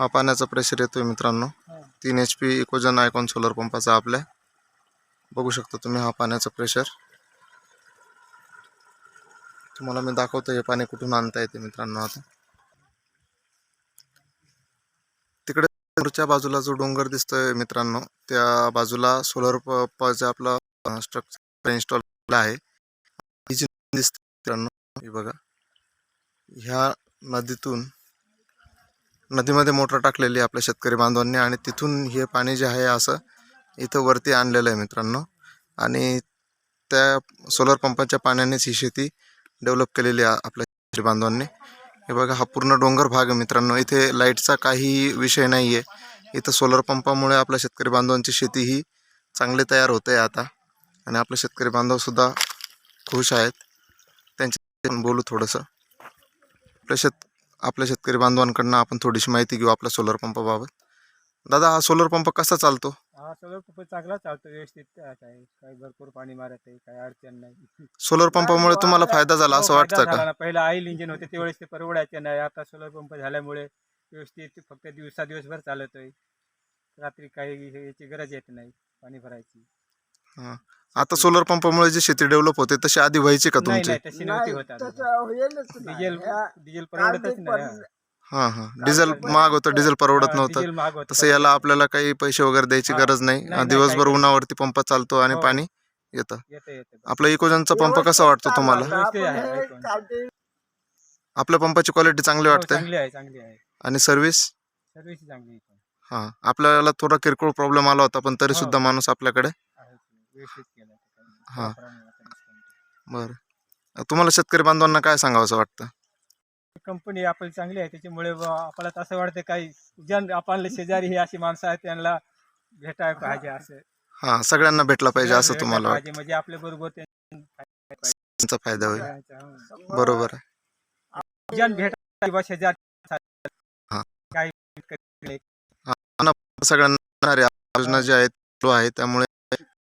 हा पाण्याचा प्रेशर येतोय मित्रांनो. तीन H P Ecozen icon solar पंपाचा आपल्या. बघू शकता तुम्ही हा पाण्याचा प्रेशर तुम्हाला मी दाखवतो हे पाणी कुठून आणता येते मित्रांनो आता. तिकडे समोरच्या बाजूला जो डोंगर दिसतोय मित्रांनो त्या बाजूला सोलर पंपाचं आपलं स्ट्रक्चर इन्स्टॉल आहे. ही जी नदी दिसते मित्रांनो ही बघा. ह्या नदीतून नदीमध्ये मोटर टाकलेली आहे आपल्या शेतकरी बांधवांनी आणि तिथून हे पाणी जे आहे असं इथं वरती आणलेलं आहे मित्रांनो. आणि त्या सोलर पंपाच्या पाण्यानेच ही शेती डेव्हलप केलेली आहे आपल्या शेतकरी बांधवांनी. हे बघा हा पूर्ण डोंगर भाग आहे मित्रांनो. इथे लाईटचा काही विषय नाही आहे इथं सोलर पंपामुळे आपल्या शेतकरी बांधवांची शेती ही चांगली तयार होते आता. आणि आपले शेतकरी बांधवसुद्धा खुश आहेत. त्यांच्या बोलू थोडंसं. आपल्या शेत आपल्या शेतकरी बांधवांकडनं आपण थोडीशी माहिती घेऊ आपल्या सोलर पंपाबाबत दादा हा सोलर पंप कसा चालतो? हा सगळं खूपच चांगला चालतो व्यवस्थित काय काय भरपूर पाणी मारत आहे काय अडचण नाही. सोलर पंपामुळे तुम्हाला फायदा झाला असं हो, वाटतं फायदा का. पहिलं ऑइल इंजिन होते त्यावेळेस ते परवडायचे नाही. आता सोलर पंप झाल्यामुळे व्यवस्थित फक्त दिवसा दिवसभर चालतोय. रात्री काही हे- याची गरज येत नाही पाणी भरायची. आता सोलर पंपामुळे जी शेती डेव्हलप होते तशी आधी व्हायची का नाही तुमची? नाही तशी नव्हती होत आता. डिझेल डिझेल परवडतच नाही. हा. हां. हां डिझेल महाग होतं डिझेल परवडत हा, नव्हतं. डिझेल महाग होतं. तसं याला आपल्याला काही पैसे वगैरे द्यायची हा. गरज नाही. नाही, दिवसभर काही- उन्हावरती पंप चालतो आणि हो. पाणी येतं. येतं येतं. आपला इकोजनचा पंप कसा वाटतो तुम्हाला? व्यवस्थित आहे ऐकून. आपल्या पंपाची क्वालिटी चांगली हो, वाटते चांगली आहे चांगली आहे. आणि सर्व्हिस सर्व्हिस चांगली आहे. हां. आपल्याला थोडा किरकोळ प्रॉब्लेम आला होता पण तरी हो. सुद्धा माणूस आपल्याकडे हा. कंपनी बरं. तुम्हाला शेतकरी बांधवांना काय सांगावं वाटतं? आपली चांगली आहे त्याच्यामुळे आपल्याला असं वाटतं काही जन आपल्याला शेजारी ही अशी माणसं आहेत त्यांना भेटायला पाहिजे असं. हां सगळ्यांना भेटला पाहिजे असं तुम्हाला वाटतं म्हणजे आपल्या बरोबर त्यांचा फायदा होईल. बरोबर आहे. जन बा शेजारी हा. काही सगळ्यांना रे- योजना ज्या आहेत चालू आहे त्यामुळे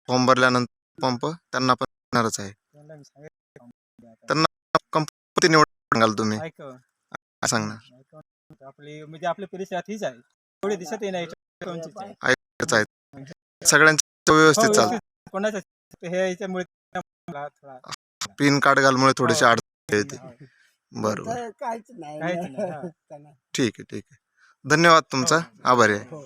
फॉर्म भरल्यानंतर पंप त्यांना पण येणारच आहे त्यांना मी सांगितलं. किती निवड सांगाल तुम्ही ऐक काय सांगणार. आपली म्हणजे आपल्या परिसरात हीच आहे थोडे दिसत नाही कोणचीच आहे. सगळ्यांचं व्यवस्थित हो, चालतं व्यवस्थित. कोणाचं हे याच्यामुळे मला थोडा पिन कार्ड घालमुळे थोडीशी हो. अडचण येते हो. बरोबर काहीच नाही काहीच नाही, हा. ठीक आहे ठीक आहे धन्यवाद तुमचा हो. आभारी आहे हो.